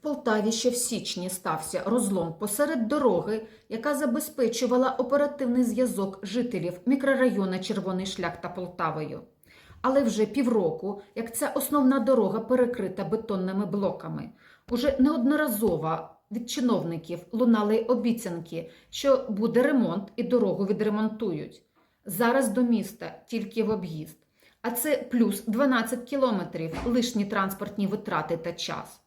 Полтаві ще в січні стався розлом посеред дороги, яка забезпечувала оперативний зв'язок жителів мікрорайону Червоний шлях та Полтавою. Але вже півроку, як ця основна дорога перекрита бетонними блоками, уже неодноразово від чиновників лунали обіцянки, що буде ремонт і дорогу відремонтують. Зараз до міста тільки в об'їзд. А це плюс 12 кілометрів лишні транспортні витрати та час.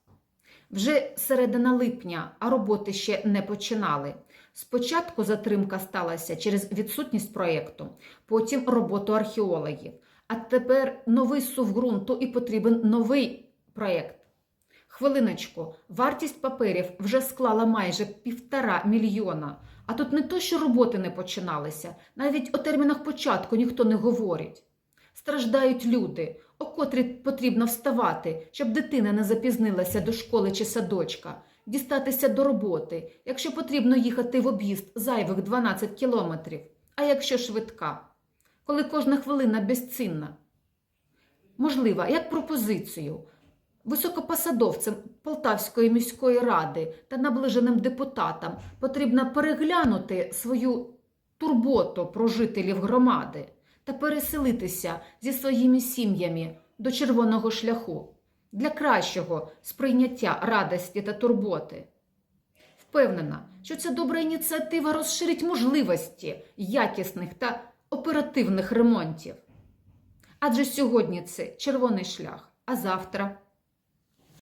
Вже середина липня, а роботи ще не починали. Спочатку затримка сталася через відсутність проєкту, потім роботу археологів. А тепер новий сув ґрунту і потрібен новий проєкт. Хвилиночку, вартість паперів вже склала майже півтора мільйона. А тут не то, що роботи не починалися, навіть о термінах початку ніхто не говорить. Страждають люди, о котрі потрібно вставати, щоб дитина не запізнилася до школи чи садочка, дістатися до роботи, якщо потрібно їхати в об'їзд зайвих 12 кілометрів, а якщо швидка, коли кожна хвилина безцінна. Можливо, як пропозицію високопосадовцям Полтавської міської ради та наближеним депутатам потрібно переглянути свою турботу про жителів громади та переселитися зі своїми сім'ями до червоного шляху для кращого сприйняття радості та турботи. Впевнена, що ця добра ініціатива розширить можливості якісних та оперативних ремонтів. Адже сьогодні це червоний шлях, а завтра